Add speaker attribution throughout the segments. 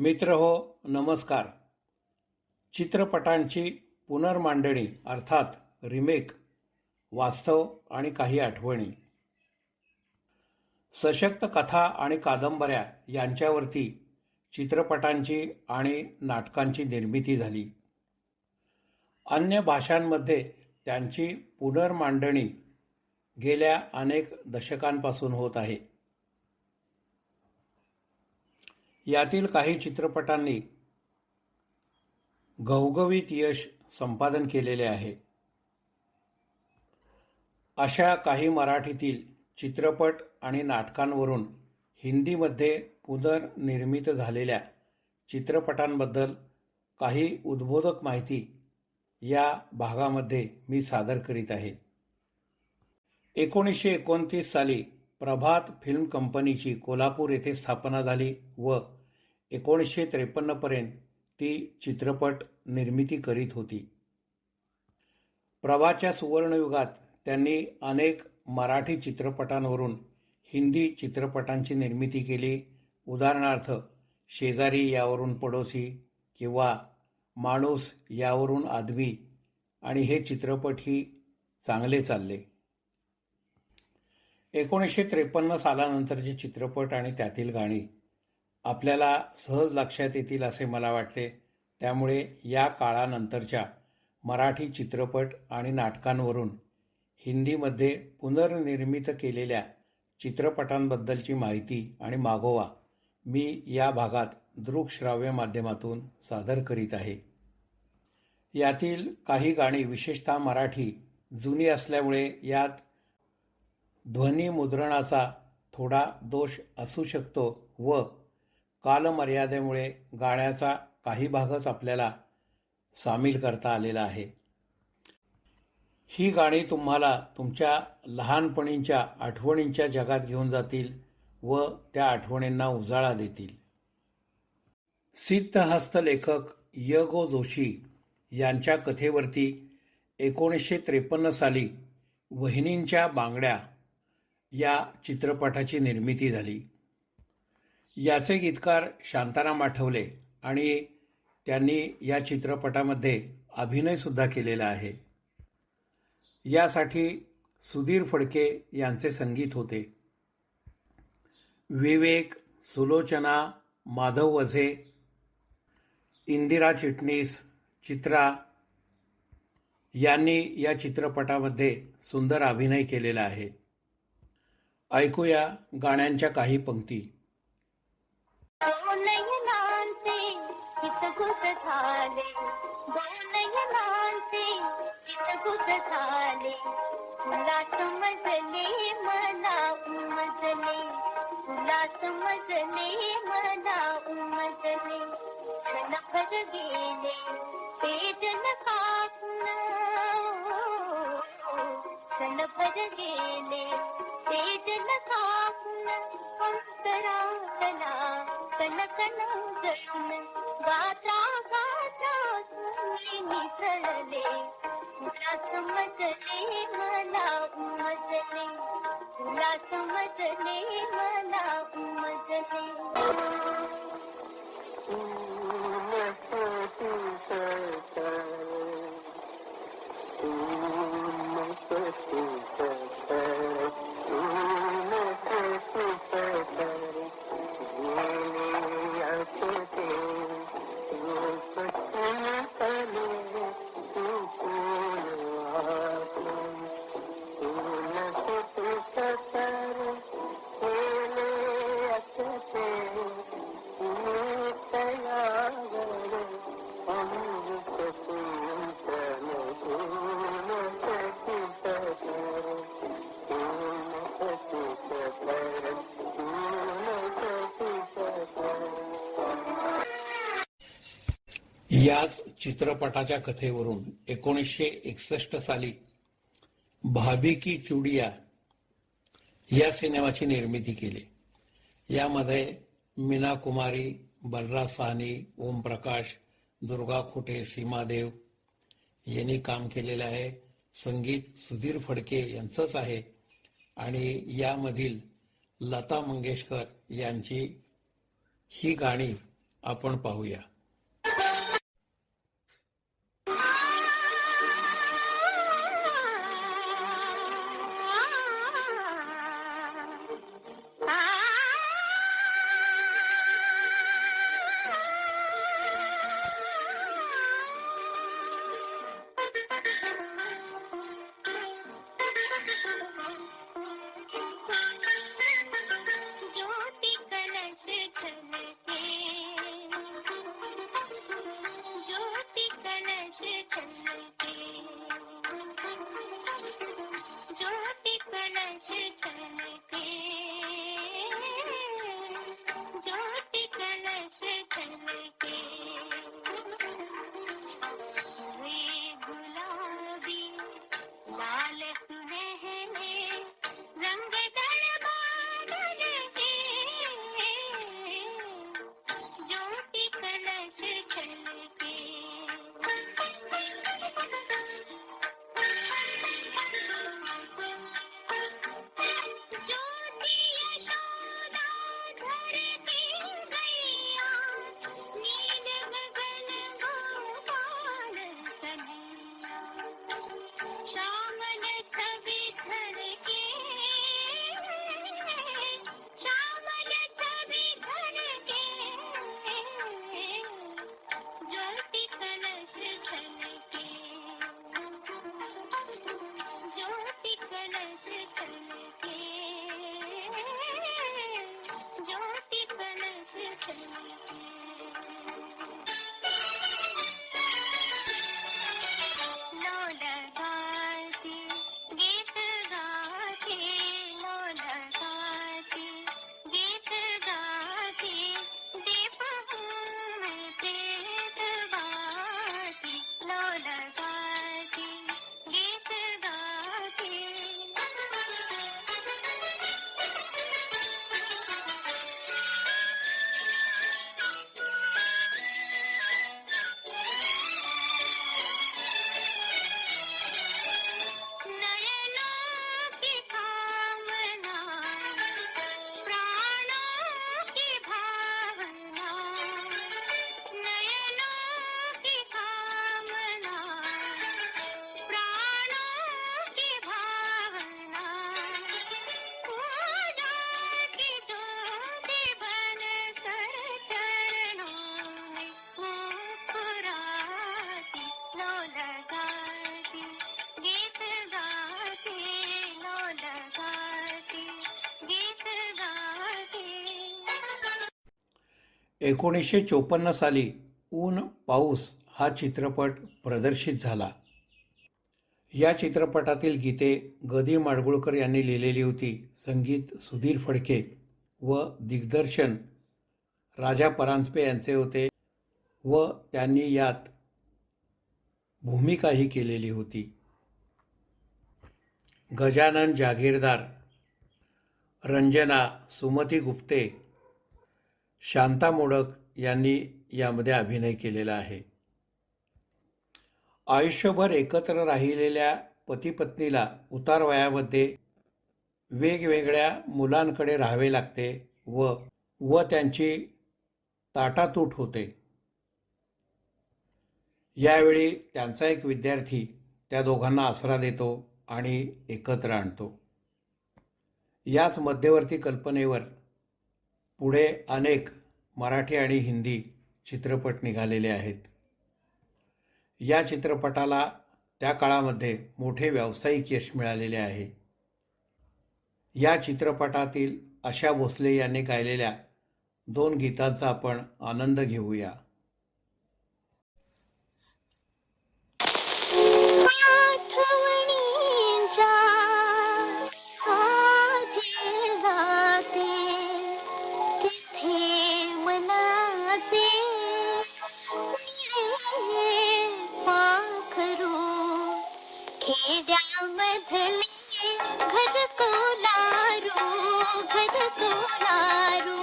Speaker 1: मित्र हो नमस्कार. चित्रपटांची पुनर्मांडणी अर्थात रिमेक वास्तव आणि काही आठवणी. सशक्त कथा आणि कादंबऱ्या यांच्यावरती चित्रपटांची आणि नाटकांची निर्मिती झाली. अन्य भाषांमध्ये त्यांची पुनर्मांडणी गेल्या अनेक दशकांपासून होत आहे. यातील काही चित्रपटांनी घवघवीत यश संपादन केलेले आहे. अशा काही मराठीतील चित्रपट आणि नाटकांवरून हिंदीमध्ये पुनर्निर्मित झालेल्या चित्रपटांबद्दल काही उद्बोधक माहिती या भागामध्ये मी सादर करीत आहे. एकोणीसशे एकोणतीस साली प्रभात फिल्म कंपनीची कोल्हापूर येथे स्थापना झाली व एकोणीसशे त्रेपन्नपर्यंत ती चित्रपट निर्मिती करीत होती. प्रभाच्या सुवर्णयुगात त्यांनी अनेक मराठी चित्रपटांवरून हिंदी चित्रपटांची निर्मिती केली. उदाहरणार्थ शेजारी यावरून पडोसी किंवा माणूस यावरून आदमी आणि हे चित्रपटही चांगले चालले. एकोणीसशे त्रेपन्न सालानंतरचे चित्रपट आणि त्यातील गाणी आपल्याला सहज लक्षात येतील असे मला वाटते त्यामुळे या काळानंतरच्या मराठी चित्रपट आणि नाटकांवरून हिंदीमध्ये पुनर्निर्मित केलेल्या चित्रपटांबद्दलची माहिती आणि मागोवा मी या भागात दृकश्राव्य माध्यमातून सादर करीत आहे. यातील काही गाणी विशेषतः मराठी जुनी असल्यामुळे यात ध्वनिमुद्रणाचा थोडा दोष असू शकतो व कालमर्यादेमुळे गाण्याचा काही भागच आपल्याला सामील करता आलेला आहे. ही गाणी तुम्हाला तुमच्या लहानपणीच्या आठवणींच्या जगात घेऊन जातील व त्या आठवणींना उजाळा देतील. सिद्धहस्त लेखक य गो जोशी यांच्या कथेवरती एकोणीसशे त्रेपन्न साली वहिनींच्या बांगड्या या चित्रपटाची निर्मिती झाली. याचे गीतकार शांताराम आठवले आणि त्यांनी या चित्रपटामध्ये अभिनयसुद्धा केलेला आहे. यासाठी सुधीर फडके यांचे संगीत होते. विवेक सुलोचना माधव वझे इंदिरा चिटणीस चित्रा यांनी या चित्रपटामध्ये सुंदर अभिनय केलेला आहे. ऐकूया गाण्यांच्या काही पंक्ती.
Speaker 2: नयनांचे हितगुत झाले? गेले तेज जन कापून अंतरातला कनकन जळून गाता गाता सुनी मिसळले तुला समजले मला उमजले तुला समजले मला उमजले
Speaker 1: याच चित्रपटाच्या कथेवरून एकोणीसशे एकसष्ट साली भाभी की चुडिया या सिनेमाची निर्मिती केली. यामध्ये मीना कुमारी बलराज साहनी ओमप्रकाश दुर्गा खुटे सीमादेव यांनी काम केलेलं आहे. संगीत सुधीर फडके यांचंच आहे. आणि यामधील लता मंगेशकर यांची ही गाणी
Speaker 2: आपण पाहूया. एकोणीसशे चोपन्न साली ऊन पाऊस हा चित्रपट प्रदर्शित झाला. या चित्रपटातील गीते गदी माडगुळकर यांनी लिहिलेली होती. संगीत सुधीर फडके व दिग्दर्शन राजा परांजपे यांचे होते व त्यांनी यात भूमिकाही केलेली होती. गजानन जागीरदार रंजना सुमती गुप्ते शांता मोडक यांनी यामध्ये अभिनय केलेला आहे. आयुष्यभर एकत्र राहिलेल्या पतीपत्नीला उतार वयामध्ये वेगवेगळ्या मुलांकडे राहावे लागते व व त्यांची ताटातूट होते. यावेळी त्यांचा एक विद्यार्थी त्या दोघांना आसरा देतो आणि एकत्र आणतो. याच मध्यवर्ती कल्पनेवर पुढे अनेक मराठी आणि हिंदी चित्रपट निघालेले आहेत. या चित्रपटाला त्या काळामध्ये मोठे व्यावसायिक यश मिळालेले आहे. या चित्रपटातील आशा भोसले यांनी गायलेल्या दोन गीतांचा आपण आनंद घेऊया.
Speaker 3: बदलिए घर को लारो घर
Speaker 2: को कोरो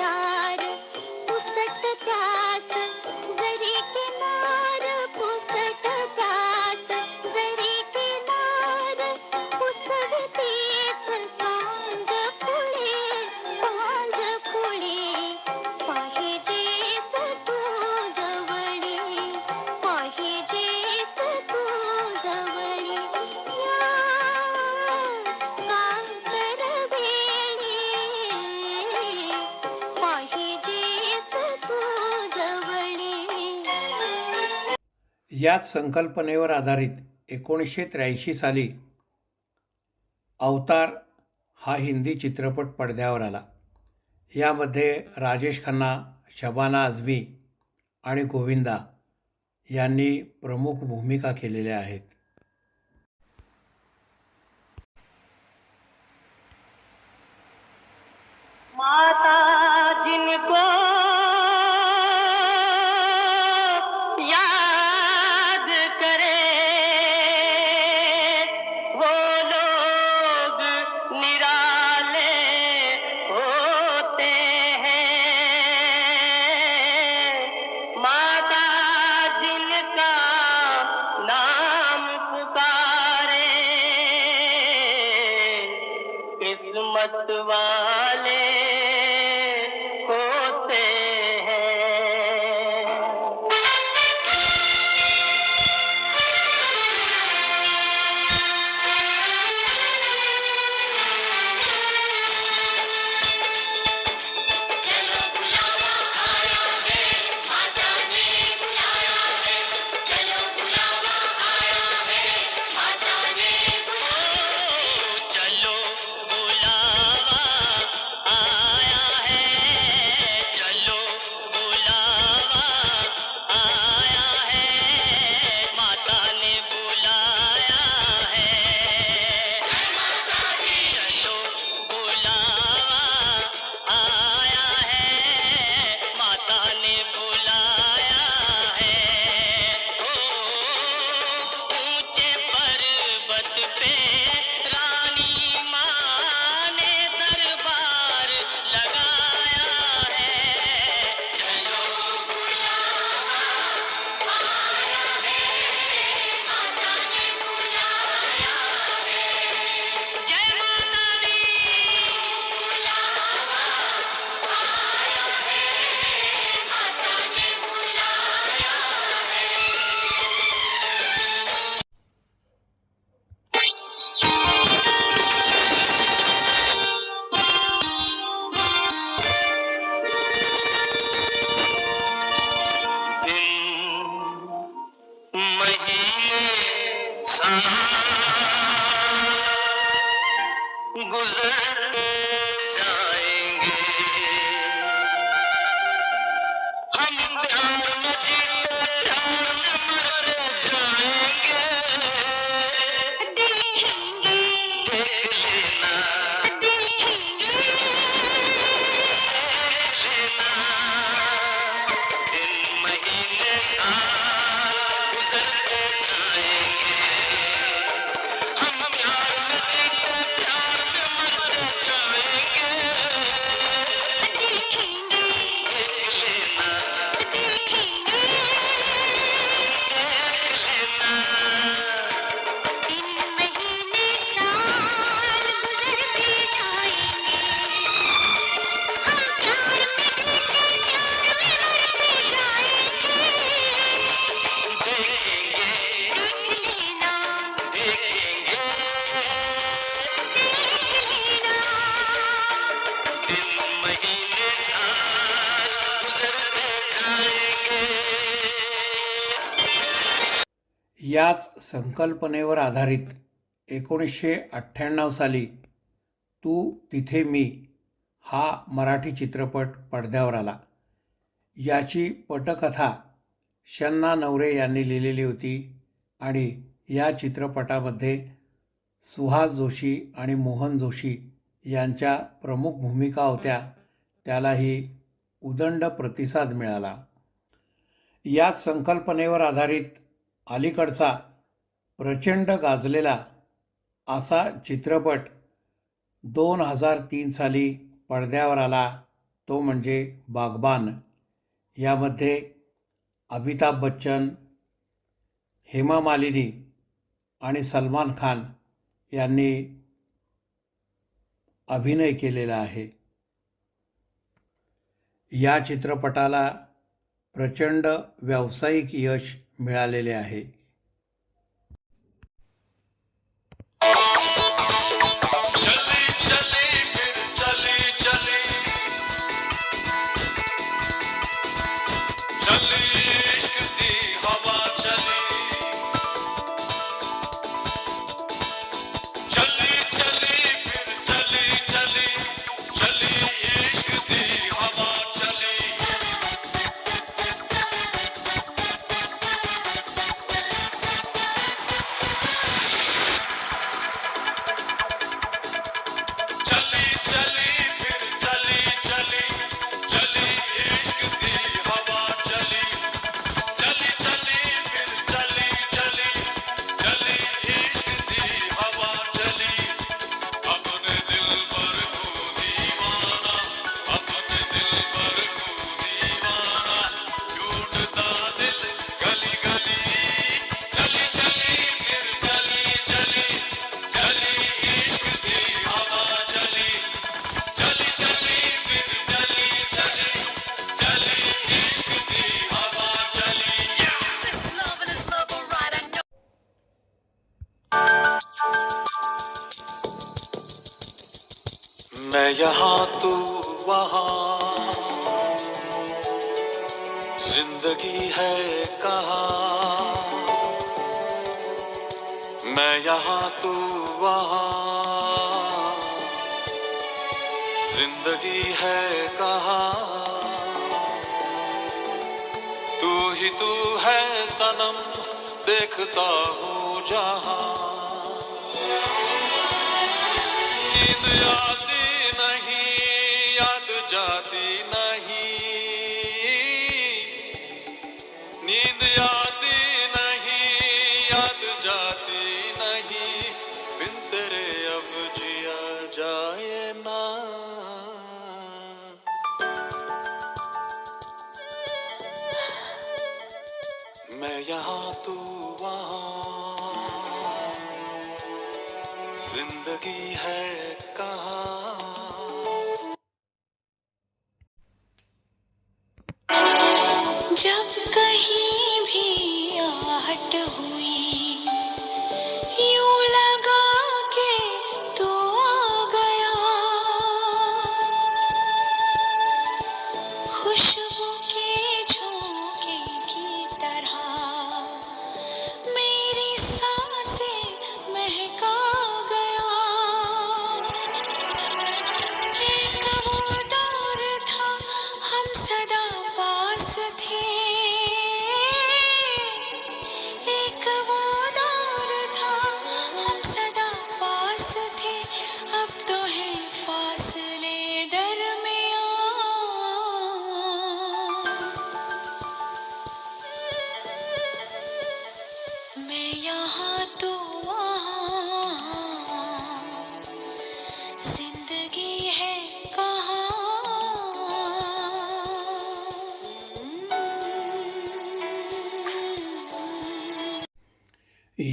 Speaker 2: Yeah.
Speaker 1: याच संकल्पनेवर आधारित एकोणीसशे त्र्याऐंशी साली अवतार हा हिंदी चित्रपट पडद्यावर आला. यामध्ये राजेश खन्ना शबाना आझमी आणि गोविंदा यांनी प्रमुख भूमिका केलेल्या आहेत.
Speaker 4: माता जिनको
Speaker 1: மத்துவான் संकल्पनेवर आधारित एकोणीसशे अठ्ठ्याण्णव साली तू तिथे मी हा मराठी चित्रपट पडद्यावर आला. याची पटकथा शन्ना नवरे यांनी लिहिलेली होती आणि या चित्रपटामध्ये सुहास जोशी आणि मोहन जोशी यांच्या प्रमुख भूमिका होत्या त्यालाही उदंड प्रतिसाद मिळाला. याच संकल्पनेवर आधारित अलीकडचा प्रचंड गाजलेला असा चित्रपट दोन हजार तीन साली पडद्यावर आला तो म्हणजे बागबान. यामध्ये अमिताभ बच्चन हेमा मालिनी आणि सलमान खान यांनी अभिनय केलेला आहे. या चित्रपटाला प्रचंड व्यावसायिक यश मिळालेले आहे.
Speaker 5: मैं यहाँ तू वहाँ। ज़िंदगी है कहा। मैं यहाँ तू वहाँ। ज़िंदगी है कहा। तू ही तू है सनम, देखता हूँ जहाँ।
Speaker 6: जब कहीं भी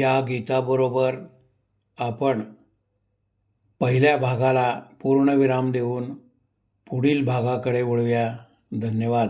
Speaker 1: या गीताबरोबर आपण पहिल्या भागाला पूर्णविराम देऊन पुढील भागाकडे वळूया. धन्यवाद.